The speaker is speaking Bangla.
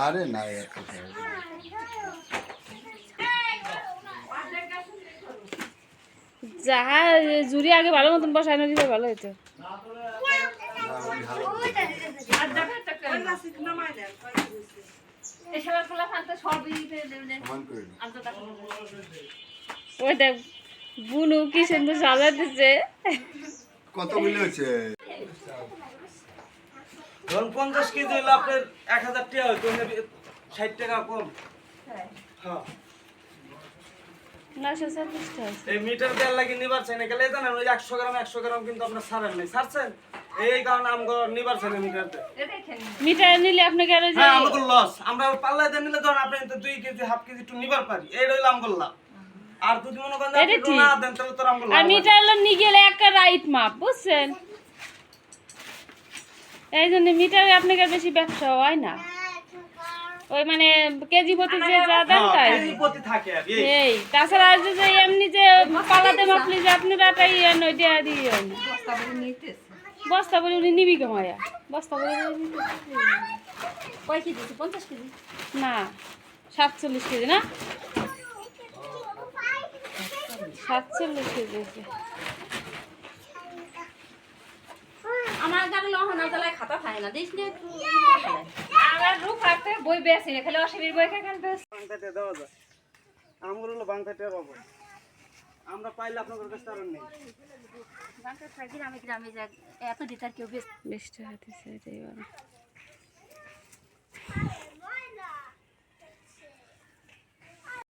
আরে না এত যাহা জুড়ি আগে ভালো মতন বসায় না দিলে ভালো হতো। ওইটা বুনু কি সুন্দর সাজা দিচ্ছে কতগুলো হচ্ছে ধরুন পঞ্চাশ কেজি আপনার এক হাজার টাকা ষাট টাকা কম। হ্যাঁ। নশো চল্লিশটা আছে এই মিটার দেড় লাগে নিবার চাই না গেলে জানেন ওই একশো গ্রাম একশো গ্রাম কিন্তু আপনার সারেন নাই। সারছেন এই কারণে আমগো নিবার চাই না মিটার মিটার নিলে আপনাকে আরও হ্যাঁ লস। আমরা পাল্লা দিয়ে নিলে ধরুন আপনি তো দুই কেজি হাফ কেজি একটু নিবার পারি। এই রইল আমগো লাভ। আর যদি মনে করেন। না দেন তাহলে তোর আমগো লাভ আছে। মিটার নিয়ে গেলে একটা রাইট মাপ বুঝছেন? এই জন্য মিটারে আপনাকে বেশি ব্যবসা হয় না। ওই মানে কেজি প্রতি যে যা দেন হ্যাঁ, তাই। কেজি প্রতি থাকে এই। তাছাড়া আর যে যে এমনি যে পালাতে মাপলি যে আপনি রাটাই ইয়েন ওইটা দিয়ে না বস্তা বলে উনি নিবি কেমায়া বস্তা বলে কয় কেজি? পঞ্চাশ কেজি? না সাতচল্লিশ কেজি না? সাতচল্লিশ কেজি কাটলো হনা জ্বালায় খাতা খায় না। দিস না আমার রূপ আছে বই বেশি না খালি অসুবির বই খায় খান বেশ বাংকাতে দাও যা আমগুলো হলো বাংকাতে পাবো। আমরা পাইলে আপনাদের কাছে তার নেই। বাংকাতে থাকি আমি গ্রামে যাই। এত দিতার কেউ বেশ বেশ হাতে এইবার